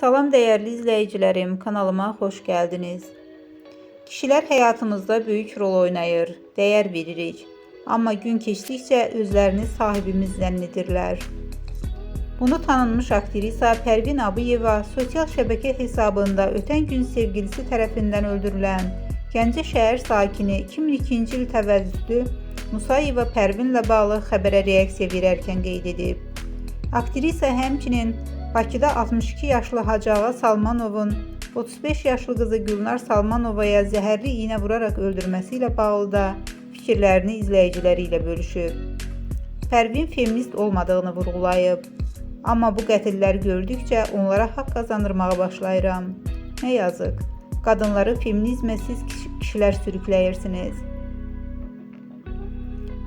Salam değerli izleyicilerim, kanalıma hoş geldiniz. Kişiler hayatımızda büyük rol oynayır, değer veririk. Ama gün keçdikcə özlərini sahibimiz zənnedirlər. Bunu tanınmış aktrisa Pervin Abıyeva sosial şəbəkə hesabında ötən gün sevgilisi tərəfindən öldürülən Gəncə şəhər sakini 2002-ci il təvəllüdlü Musayeva Pervinlə bağlı xəbərə reaksiya verərkən qeyd edib. Aktrisa həmçinin Bakıda 62 yaşlı Hacıağa Salmanovun 35 yaşlı qızı Gülnar Salmanovaya zəhərli iynə vuraraq öldürməsi bağlı da fikirlərini izləyiciləri ilə bölüşüb. Pərvin feminist olmadığını vurğulayıb. Amma bu qətilləri gördükcə onlara haqq qazandırmağa başlayıram. Nə yazıq. Qadınları feminizmə siz kiş- kişilər sürükləyirsiniz.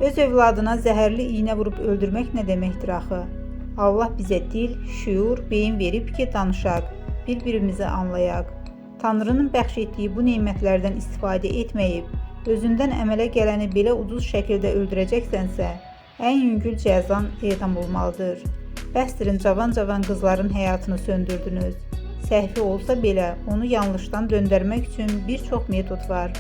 Öz övladına zəhərli iynə vurub öldürmək nə deməkdir axı? Allah bizə dil, şüur, beyin verib ki, danışaq, bir-birimizi anlayaq. Tanrının bəxş etdiyi bu nemətlərdən istifadə etməyib, özündən əmələ gələni belə ucuz şəkildə öldürəcəksənsə, ən yüngül cəzan edam olmalıdır. Bəsdirin cavan-cavan qızların həyatını söndürdünüz. Səhvi olsa belə onu yanlışdan döndərmək üçün bir çox metod var.